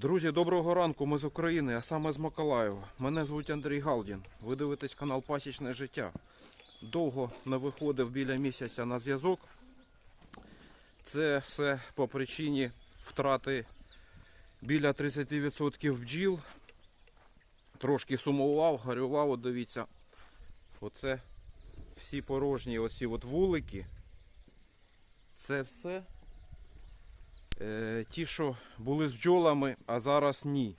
Друзі, доброго ранку. Ми з України, а саме з Миколаєва. Мене звуть Андрій Галдін. Ви дивитесь канал Пасічне життя. Довго не виходив біля місяця на зв'язок. Це все по причині втрати біля 30% бджіл. Трошки сумував, горював, от дивіться. Оце всі порожні оці от вулики. Це все ті, що були з бджолами, а зараз ні.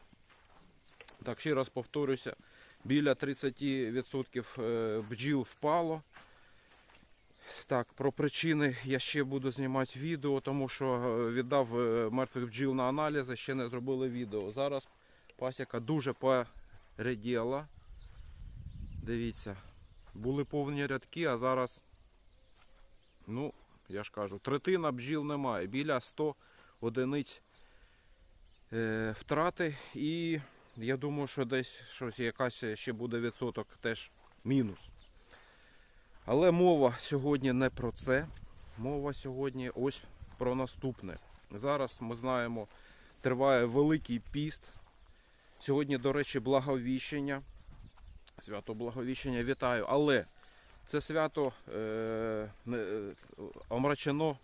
Так, ще раз повторюся, біля 30% е, бджіл впало. Так, про причини я ще буду знімати відео, тому що е, віддав е, мертвих бджіл на аналізи, ще не зробили відео. Зараз пасіка дуже пореділа. Дивіться, були повні рядки, а зараз, ну, я ж кажу, третина бджіл немає, біля 100 одиниць е, втрати. І я думаю, що десь щось якась ще буде відсоток теж мінус. Але мова сьогодні не про це. Мова сьогодні ось про наступне. Зараз ми знаємо, триває Великий піст. Сьогодні, до речі, благовіщення. Свято Благовіщення вітаю. Але це свято е, е, омрачено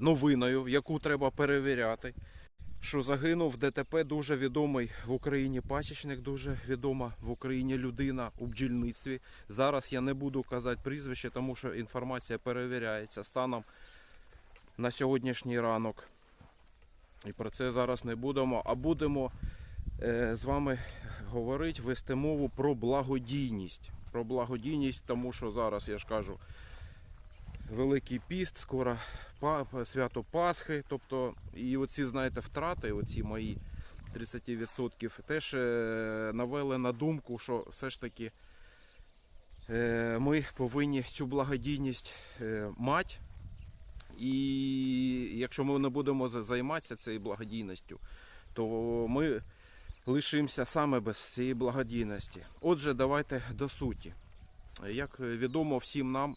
новиною, яку треба перевіряти. Що загинув ДТП дуже відомий в Україні пасічник, дуже відома в Україні людина у бджільництві. Зараз я не буду казати прізвище, тому що інформація перевіряється станом на сьогоднішній ранок. І про це зараз не будемо, а будемо е, з вами говорити, вести мову про благодійність. Про благодійність, тому що зараз я ж кажу, Великий піст, скоро свято Пасхи. Тобто, і оці, знаєте, втрати, оці мої 30% теж е, навели на думку, що все ж таки е, ми повинні цю благодійність е, мати. І якщо ми не будемо займатися цією благодійністю, то ми лишимося саме без цієї благодійності. Отже, давайте до суті. Як відомо всім нам,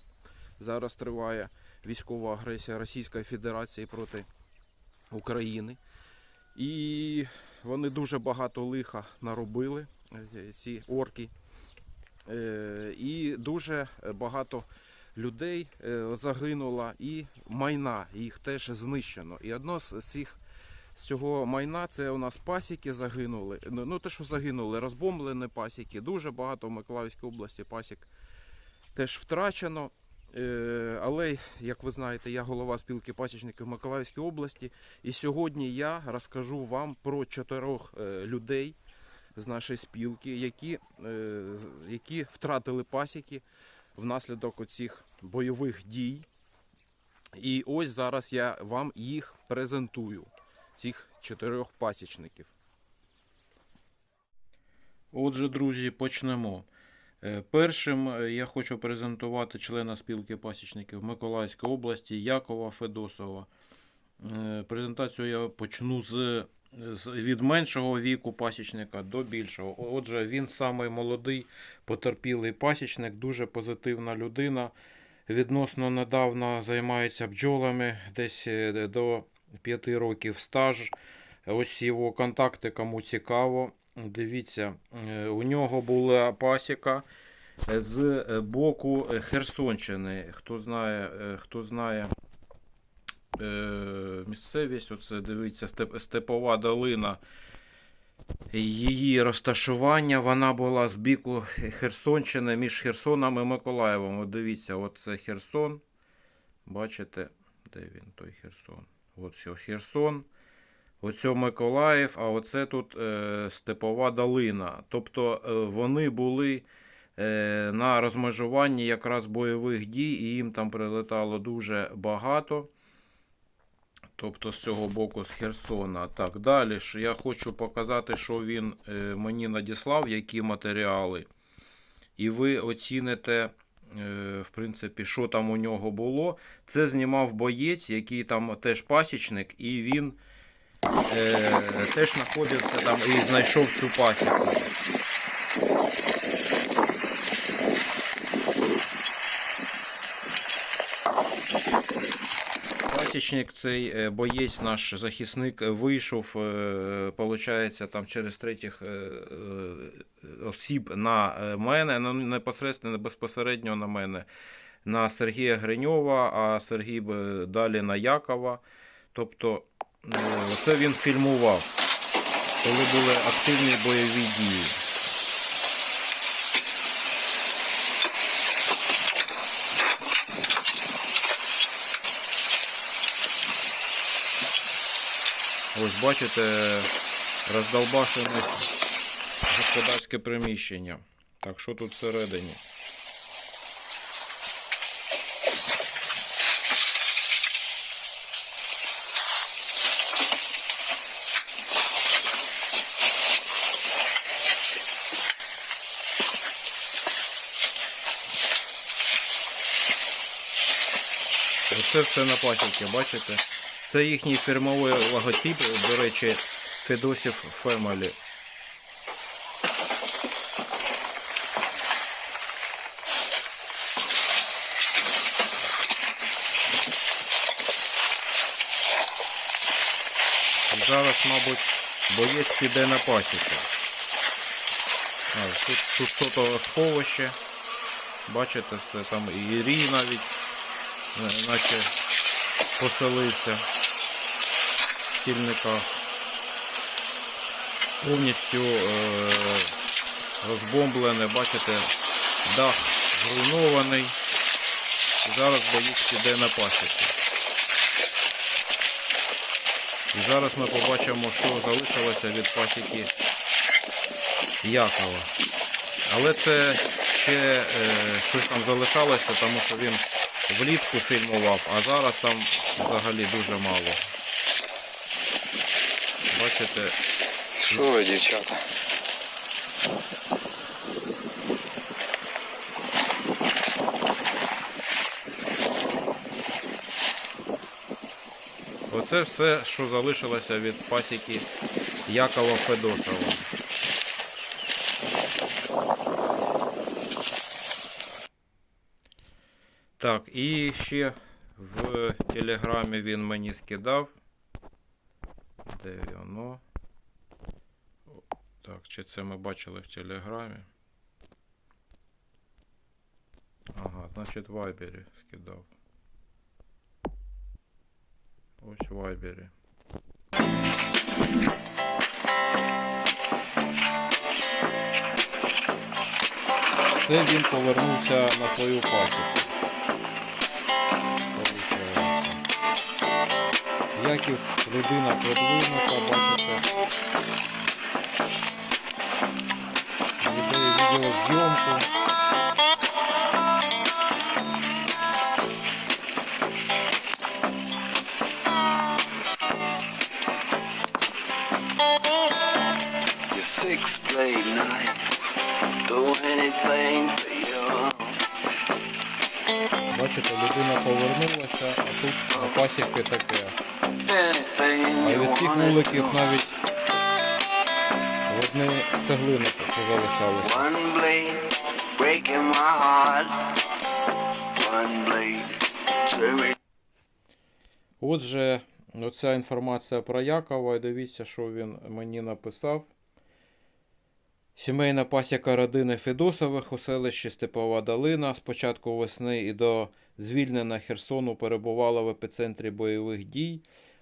зараз триває військова агресія Російської Федерації проти України. І вони дуже багато лиха наробили, е, ці орки. Е, І дуже багато людей е, загинуло і майна їх теж знищено. І одно з цих з цього майна це у нас пасіки загинули. Ну, ну те, що загинули, розбомблені пасіки. Дуже багато в Миколаївській області пасік теж втрачено. Е, Але, як ви знаєте, я голова спілки пасічників Миколаївської області. І сьогодні я розкажу вам про чотирьох е, людей з нашої спілки, які, е, які втратили пасіки внаслідок оцих бойових дій. І ось зараз я вам їх презентую, цих чотирьох пасічників. Отже, друзі, почнемо. Е, Першим е, я хочу презентувати члена спілки пасічників Миколаївської області Якова Федосова. Е, Презентацію я почну з, з від меншого віку пасічника до більшого. Отже, він самий молодий потерпілий пасічник, дуже позитивна людина. Відносно недавно займається бджолами, десь до 5 років стаж. Ось його контакти, кому цікаво. Дивіться, е, у нього була пасіка е, з е, боку Херсонщини. Хто знає, хто знає місцевість, оце дивіться, степова долина. Її розташування вона була з боку Херсонщини між Херсоном і Миколаєвом. От дивіться, оце Херсон. Бачите, де він той Херсон? От Херсон. Оце Миколаїв, а оце тут е, Степова долина. Тобто е, вони були е, на розмежуванні якраз бойових дій, і їм там прилетало дуже багато. Тобто з цього боку з Херсона. Так, далі ж я хочу показати, що він е, мені надіслав, які матеріали. І ви оціните, е, в принципі, що там у нього було. Це знімав боєць, який там теж пасічник, і він е, теж знаходився там і знайшов цю пасіку. пасічник, цей е, боєць, наш захисник, е, вийшов, е, получається, там через третіх е, е, осіб на е, мене, непосередньо, безпосередньо на мене, на Сергія Гриньова, а Сергій далі на Якова. Тобто, е, це він фільмував, коли були активні бойові дії. Ось бачите, роздолбашене господарське приміщення. Так, що тут всередині? Оце все на пасіки, бачите? Це їхній фірмовий логотип, до речі, Федосів Family. Зараз, мабуть, боєць піде на пасіку. Тут, тут сотове сховище. Бачите, все там і рій навіть, наче поселився в сільниках. Повністю е, розбомблене, бачите, дах зруйнований. Зараз боєць піде на пасіку. І зараз ми побачимо, що залишилося від пасіки Якова. Але це ще е, щось там залишалося, тому що він влітку фільмував, а зараз там взагалі дуже мало. Бачите, Що ви, дівчата? оце все, що залишилося від пасіки Якова Федосова. Так, і ще в телеграмі він мені скидав. Де воно? Так, чи це ми бачили в телеграмі? Ага, значить в Вайбері скидав. Ось в Вайбері. Це він повернувся на свою пасіку. Яків людина продвинута, бачите. Веде відеозйомку. Six blade knife. Do anything for you. Бачите, людина повернулася, а тут на пасіки таке. А від цих вуликів навіть одні цеглини залишалися. One blade breaking my heart. One blade tear me Отже, оця інформація про Якова, і дивіться, що він мені написав. Сімейна пасіка родини Федосових у селищі Степова Долина з початку весни і до звільнення Херсону перебувала в епіцентрі бойових дій.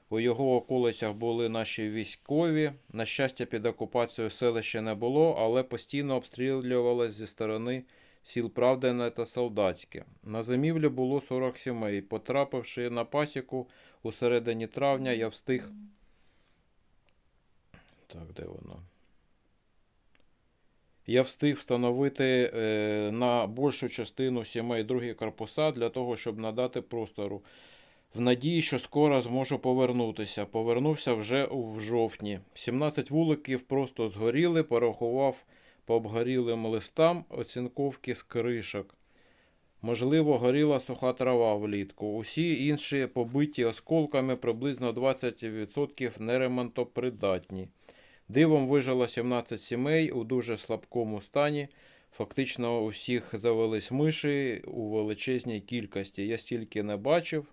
У його околицях були наші військові. На щастя, під окупацією селища не було, але постійно обстрілювалось зі сторони сіл Правдине та Солдатське. На зимівлі було 40 сімей. Потрапивши на пасіку у середині травня, я встиг. Так, де воно? Я встиг встановити е, на більшу частину сімей другі корпуса для того, щоб надати простору. В надії, що скоро зможу повернутися. Повернувся вже в жовтні. 17 вуликів просто згоріли, порахував по обгорілим листам оцінковки з кришок. Можливо, горіла суха трава влітку. Усі інші побиті осколками приблизно 20% неремонтопридатні. Дивом вижило 17 сімей у дуже слабкому стані. Фактично у всіх завелись миші у величезній кількості. Я стільки не бачив.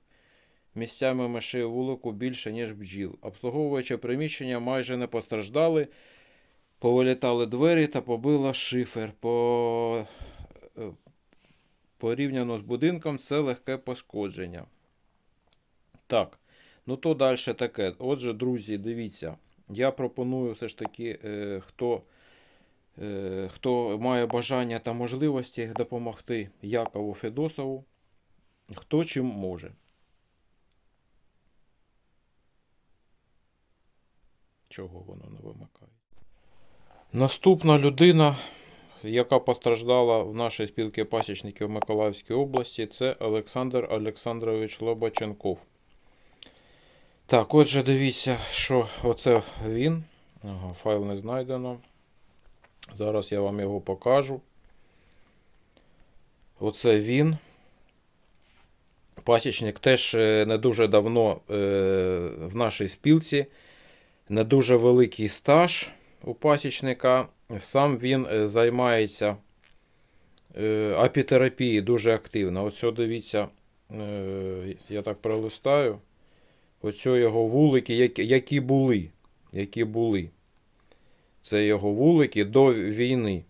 Місцями мишей вулику більше, ніж бджіл. Обслуговуючи приміщення майже не постраждали. Повилітали двері та побила шифер. По... е, Порівняно з будинком це легке пошкодження. Так, ну то далі таке. Отже, друзі, дивіться. Я пропоную все ж таки, е, хто, е, хто має бажання та можливості допомогти Якову Федосову, хто чим може. Чого воно не вимикає? Наступна людина, яка постраждала в нашій спілці пасічників Миколаївської області, це Олександр Олександрович Лобаченков. Так, отже, дивіться, що оце він. Ага, файл не знайдено. Зараз я вам його покажу. Оце він. Пасічник теж е, не дуже давно е, в нашій спілці. Не дуже великий стаж у пасічника. Сам він е, займається е, апітерапією дуже активно. Ось дивіться, е, я так пролистаю. Оце його вулики, які, були. Які були. Це його вулики до війни.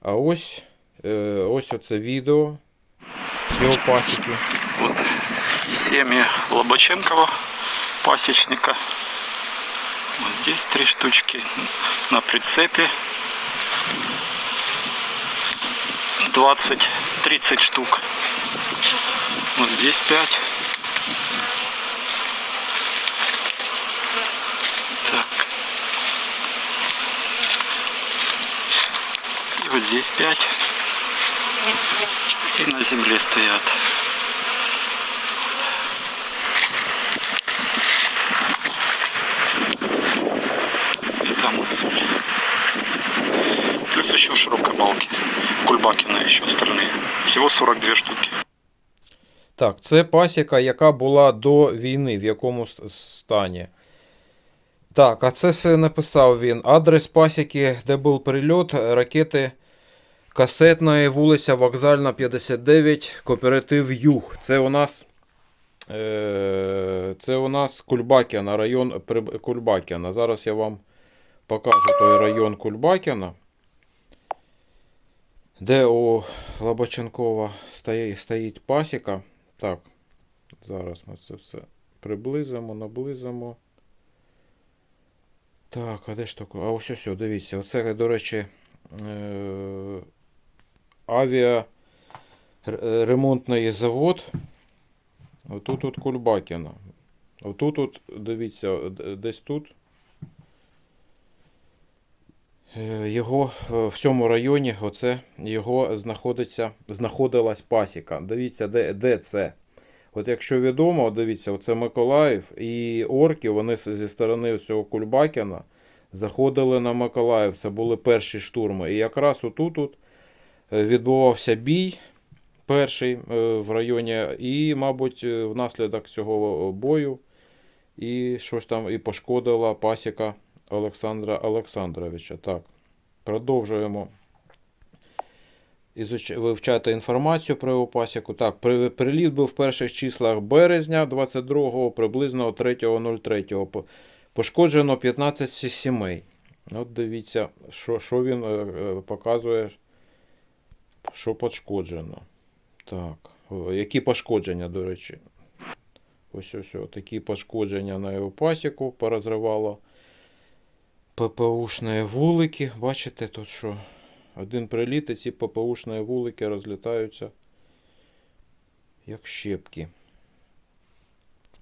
А ось, ось оце відео його пасіки. Вот семьи Лобаченкова, пасечника. Вот здесь три штучки на прицепе. 20-30 штук. Вот здесь 5. Так. И вот здесь 5. И на земле стоят. Всего 42 штуки. Так, це пасіка, яка була до війни, в якому стані. Так, а це все написав він. Адрес пасіки, де був прильот, ракети касетної, вулиця Вокзальна, 59, кооператив Юг. Це у нас. Е, це у нас Кульбакіна, район Кульбакіна. Зараз я вам покажу той район Кульбакіна, де у Лобаченкова стоїть, пасіка. Так, зараз ми це все приблизимо, наблизимо. Так, а де ж таке? А ось ось, дивіться. Оце, до речі, е- авіа р- е, завод. Отут от Кульбакіна. Отут от, дивіться, десь тут. Е, Його е, в цьому районі оце його знаходиться, знаходилась пасіка. Дивіться, де, де це. От якщо відомо, дивіться, оце Миколаїв і орки, вони зі сторони цього Кульбакіна заходили на Миколаїв. Це були перші штурми. І якраз отут от е, відбувався бій перший в районі, і, мабуть, внаслідок цього бою і щось там і пошкодила пасіка Олександра Олександровича. Так, продовжуємо вивчати інформацію про його пасіку. Так, при- приліт був в перших числах березня 22-го, приблизно 3.03. По- Пошкоджено 15 сімей. От дивіться, що, що він е, е, показує, що пошкоджено. Так, які пошкодження, до речі. Ось ось ось такі пошкодження на його пасіку порозривало. ППУшні вулики. Бачите, тут що один приліт, і ці ППУшні вулики розлітаються як щепки.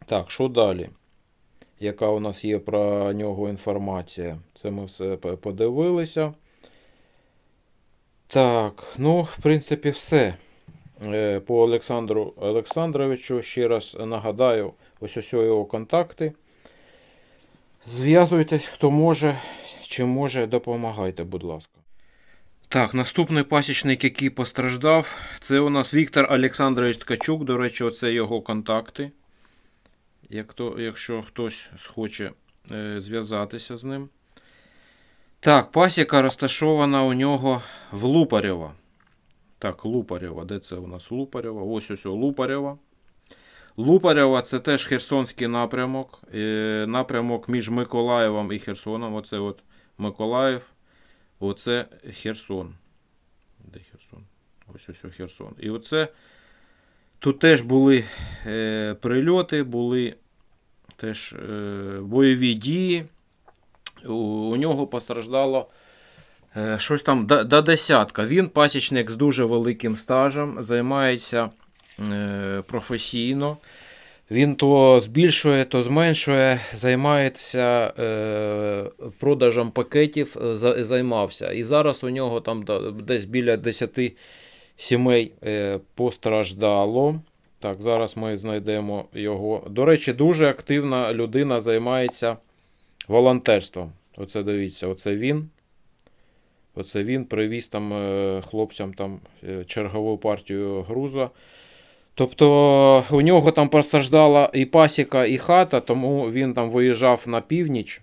Так, що далі? Яка у нас є про нього інформація? Це ми все подивилися. Так, ну, в принципі, все. Е, По Олександру Олександровичу ще раз нагадаю, ось ось його контакти. Зв'язуйтесь, хто може, чи може, допомагайте, будь ласка. Так, наступний пасічник, який постраждав, це у нас Віктор Олександрович Ткачук. До речі, оце його контакти. Як то, якщо хтось схоче е, зв'язатися з ним. Так, пасіка розташована у нього в Лупарєво. Так, Лупарєва. Де це у нас Лупарєва? Ось ось о, Лупарєва. Лупарєва це теж Херсонський напрямок. Напрямок між Миколаєвом і Херсоном. Оце от Миколаїв. Оце Херсон. Де Херсон? Ось ось Херсон. І оце тут теж були е, прильоти, були теж е, бойові дії. У, у нього постраждало е, щось там до, до десятка. Він пасічник з дуже великим стажем, займається професійно. Він то збільшує, то зменшує, займається е, продажем пакетів, е, за- займався. І зараз у нього там десь біля 10 сімей е, постраждало. Так, зараз ми знайдемо його. До речі, дуже активна людина займається волонтерством. Оце дивіться, оце він. Оце він привіз там е, хлопцям там е, чергову партію груза. Тобто у нього там постраждала і пасіка, і хата, тому він там виїжджав на північ.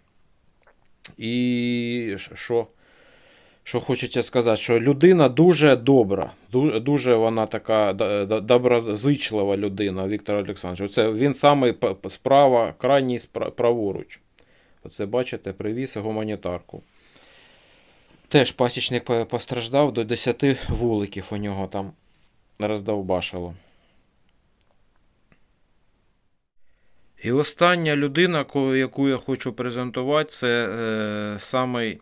І що, що хочеться сказати, що людина дуже добра, ду- дуже вона така доброзичлива людина, Віктор Олександрович. Оце він саме справа, крайній праворуч. Оце бачите, привіз гуманітарку. Теж пасічник постраждав до 10 вуликів у нього там роздовбашило. І остання людина, яку я хочу презентувати, це е, самий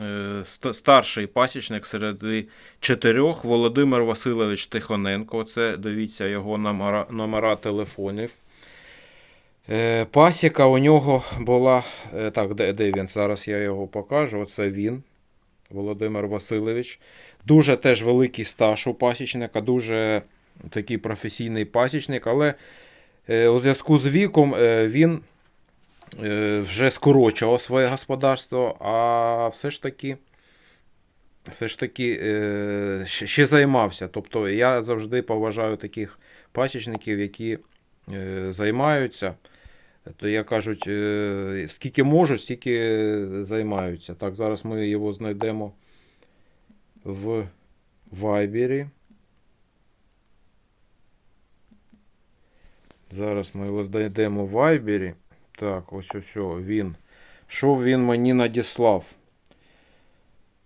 е, старший пасічник серед чотирьох Володимир Васильович Тихоненко. Це дивіться його номера, номера телефонів. Е, пасіка у нього була. е, так, де, де він? Зараз я його покажу. Оце він, Володимир Васильович. Дуже теж великий стаж у пасічника, дуже такий професійний пасічник, але У зв'язку з віком е, він е, вже скорочував своє господарство, а все ж таки, все ж таки е, ще займався. Тобто я завжди поважаю таких пасічників, які е, займаються. То я кажуть, е, скільки можуть, стільки займаються. Так, зараз ми його знайдемо в Вайбері. Зараз ми його знайдемо в Вайбері. Так, ось ось він. Що він мені надіслав?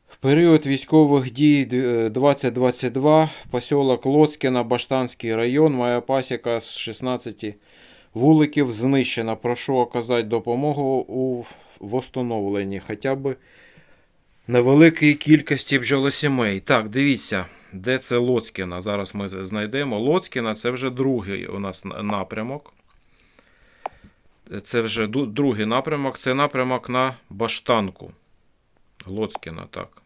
В період військових дій е, 2022 посілок Лоцькіна, Баштанський район, моя пасіка з 16 вуликів знищена. Прошу оказати допомогу у восстановленні хоча б невеликій кількості бджолосімей. Так, дивіться, де це Лоцькіна. Зараз ми знайдемо. Лоцькіна це вже другий у нас напрямок. Це вже другий напрямок. Це напрямок на Баштанку. Лоцькіна, так.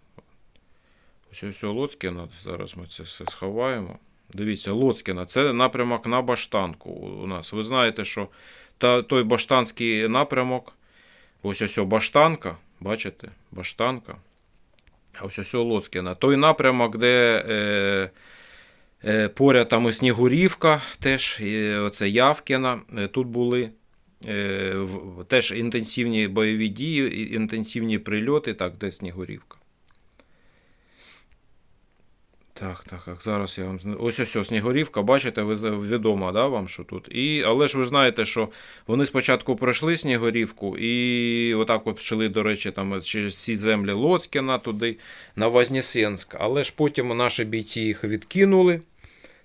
Ось ось Лоцькіна. Зараз ми це все сховаємо. Дивіться, Лоцькіна. Це напрямок на Баштанку у нас. Ви знаєте, що та, той баштанський напрямок. Ось ось Баштанка. Бачите? Баштанка. А Ось ось Лоцькіна. Той напрямок, де е, е, поряд там Снігурівка, теж е, оце Явкіна. Е, Тут були е, теж інтенсивні бойові дії, інтенсивні прильоти, так, де Снігурівка. Так, так, так, зараз я вам Ось ось ось Снігурівка, бачите, ви відомо, да, вам, що тут. І, але ж ви знаєте, що вони спочатку пройшли Снігурівку, і отак от пішли, до речі, там через ці землі Лоцькіна туди, на Вознесенськ. Але ж потім наші бійці їх відкинули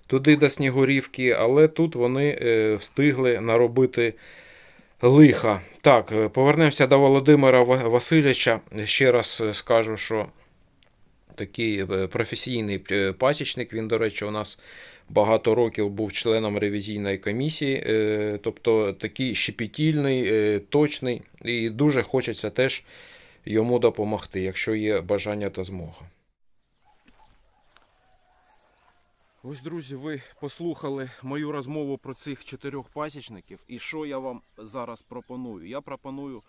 туди до Снігурівки, але тут вони е, встигли наробити лиха. Так, е, повернемося до Володимира Ва- Васильовича. Ще раз е, скажу, що такий е, професійний е, пасічник. Він, до речі, у нас багато років був членом ревізійної комісії. е, Тобто такий щепетільний, точний, і дуже хочеться теж йому допомогти, якщо є бажання та змога. Ось, друзі, ви послухали мою розмову про цих чотирьох пасічників. І що я вам зараз пропоную? Я пропоную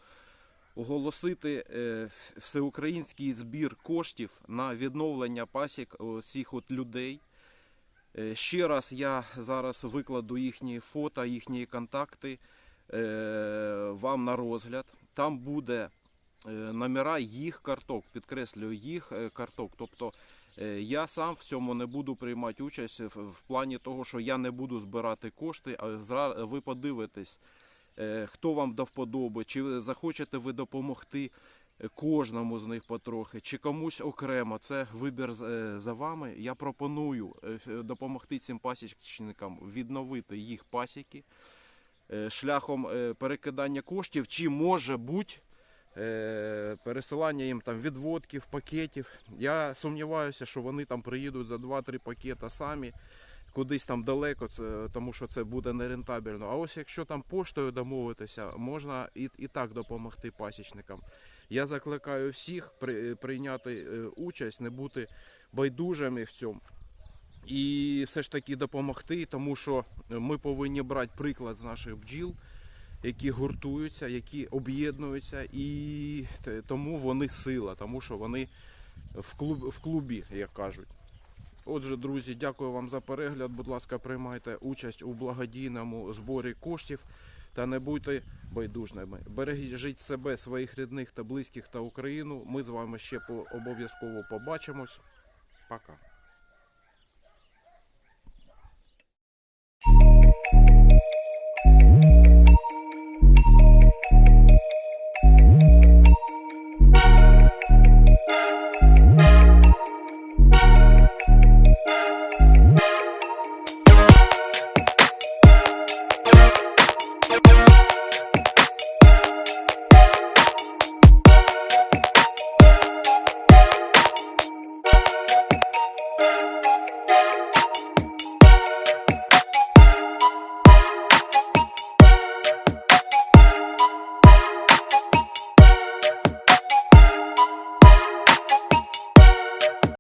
оголосити е, всеукраїнський збір коштів на відновлення пасік цих от людей. Е, Ще раз я зараз викладу їхні фото, їхні контакти е, вам на розгляд. Там буде номера їх карток, підкреслюю, їх карток. Тобто Я сам в цьому не буду приймати участь в, плані того, що я не буду збирати кошти. А ви подивитесь, хто вам до вподоби, чи захочете ви допомогти е, кожному з них потрохи, чи комусь окремо. Це вибір е, за вами. Я пропоную е, допомогти цим пасічникам відновити їх пасіки е, шляхом е, перекидання коштів, чи може бути е, пересилання їм там відводків, пакетів. Я сумніваюся, що вони там приїдуть за 2-3 пакета самі. Кудись там далеко, це, тому що це буде нерентабельно. А ось якщо там поштою домовитися, можна і, і так допомогти пасічникам. Я закликаю всіх при, прийняти е, участь, не бути байдужими в цьому. І все ж таки допомогти, тому що ми повинні брати приклад з наших бджіл, які гуртуються, які об'єднуються, і тому вони сила, тому що вони в клуб, в клубі, як кажуть. Отже, друзі, дякую вам за перегляд. Будь ласка, приймайте участь у благодійному зборі коштів та не будьте байдужними. Бережіть себе, своїх рідних та близьких та Україну. Ми з вами ще обов'язково побачимось. Пока.